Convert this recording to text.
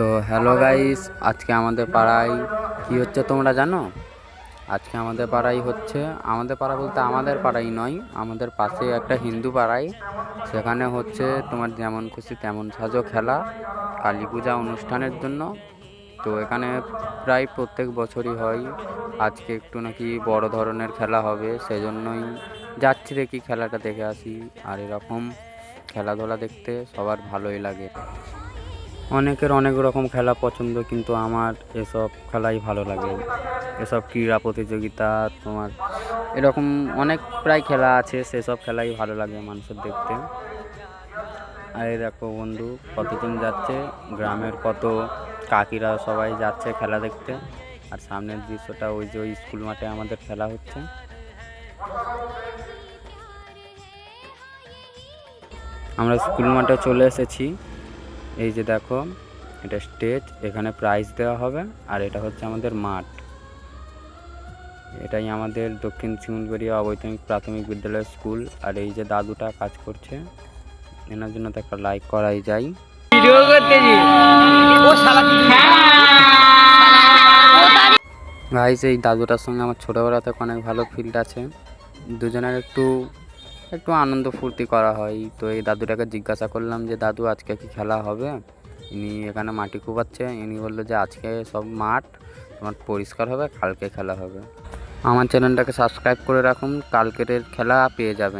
তো hello guys আজকে আমাদের পাড়ায় কি হচ্ছে তোমরা জানো? আজকে আমাদের পাড়ায় হচ্ছে, আমাদের পাড়া বলতে আমাদের পাড়াই নয়, আমাদের পাশে একটা হিন্দু পাড়ায় সেখানে হচ্ছে তোমার যেমন খুশি তেমন সাজো খেলা, কালী পূজা অনুষ্ঠানের জন্য। তো এখানে প্রায় প্রত্যেক বছরই হয়, আজকে একটু নাকি বড় ধরনের খেলা হবে সেই জন্যই যাচ্ছি দেখি খেলাটা দেখে আসি। আর এরকম খেলাধুলা দেখতে সবার ভালোই লাগে। অনেকের অনেক রকম খেলা পছন্দ, কিন্তু আমার এসব খেলাই ভালো লাগে। এসব ক্রীড়া প্রতিযোগিতা, তোমার এরকম অনেক প্রায় খেলা আছে, সেসব খেলাই ভালো লাগে মানুষের দেখতে। আর এই দেখো বন্ধু, কতজন যাচ্ছে? গ্রামের কত কাকিরা সবাই যাচ্ছে খেলা দেখতে। আর সামনের দৃশ্যটা ওই যে ওই স্কুল মাঠে আমাদের খেলা হচ্ছে। আমরা স্কুল মাঠে চলে এসেছি। এই যে দেখো, এটা স্টেজ এখানে প্রাইজ দেওয়া হবে, আর এটা হচ্ছে আমাদের মাঠ। এটাই আমাদের দক্ষিণ শিমুলগড়িয়া অবৈতনিক প্রাথমিক বিদ্যালয় স্কুল, আর এই যে দাদুটা কাজ করছে, এনার জন্য তো একটা লাইক করাই যায়। গাইজ এই দাদুটার সঙ্গে আমার ছোটোবেলা থেকে অনেক ভালো ফিল্ড আছে। দুজনের একটু একটু আনন্দ ফুর্তি করা হয়। তো এই দাদুটাকে জিজ্ঞাসা করলাম যে, দাদু, আজকে কি খেলা হবে? ইনি এখানে মাটি কুপাচ্ছে। ইনি বলল যে, আজকে সব মাঠ তোমার পরিষ্কার হবে, কালকে খেলা হবে। আমার চ্যানেলটাকে সাবস্ক্রাইব করে রাখুন। কালকের খেলা পেয়ে যাবেন।